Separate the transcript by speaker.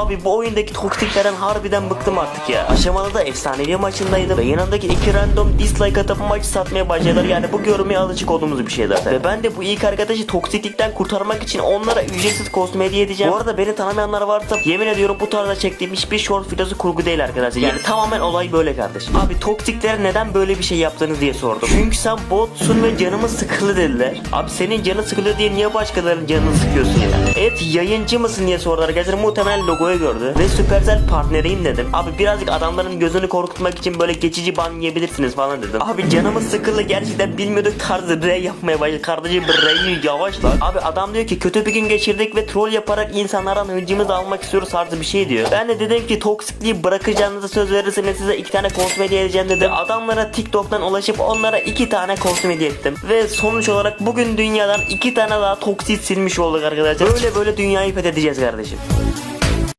Speaker 1: Abi bu oyundaki toksiklerden harbiden bıktım artık ya. Aşamalı da efsanevi maçındaydım. Ve yanındaki iki random dislike atıp maç satmaya başladılar. Yani bu görmeye alışık olduğumuz bir şey zaten. Ve ben de bu ilk arkadaşı toksiklikten kurtarmak için onlara ücretsiz kostüm hediye edeceğim. Bu arada beni tanımayanlar varsa yemin ediyorum bu tarzda çektiğim hiçbir short videosu kurgu değil arkadaşlar. Yani tamamen olay böyle kardeşim. Abi toksiklere neden böyle bir şey yaptınız diye sordum. Çünkü sen botsun ve canımı sıkılı dediler. Abi senin canın sıkılıyor diye niye başkalarının canını sıkıyorsun ya? Evet yayıncı mısın diye sordu arkadaşlar. Muhtemelen logoyu gördü. Ve Supercell partneriyim dedim. Abi birazcık adamların gözünü korkutmak için böyle geçici ban yiyebilirsiniz falan dedim. Abi canımız sıkıldı gerçekten bilmiyorduk tarzı R yapmaya başladı. Kardeşim R'yi yavaşla. Abi adam diyor ki kötü bir gün geçirdik ve troll yaparak insanlardan hıncımızı almak istiyoruz tarzı bir şey diyor. Ben de dedim ki toksikliği bırakacağınızı söz verirseniz size iki tane kostüm hediye edeceğim dedim. Adamlara TikTok'tan ulaşıp onlara iki tane kostüm hediye ettim. Ve sonuç olarak bugün dünyadan iki tane daha toksit silmiş olduk arkadaşlar. Böyle böyle dünyayı fethedeceğiz kardeşim.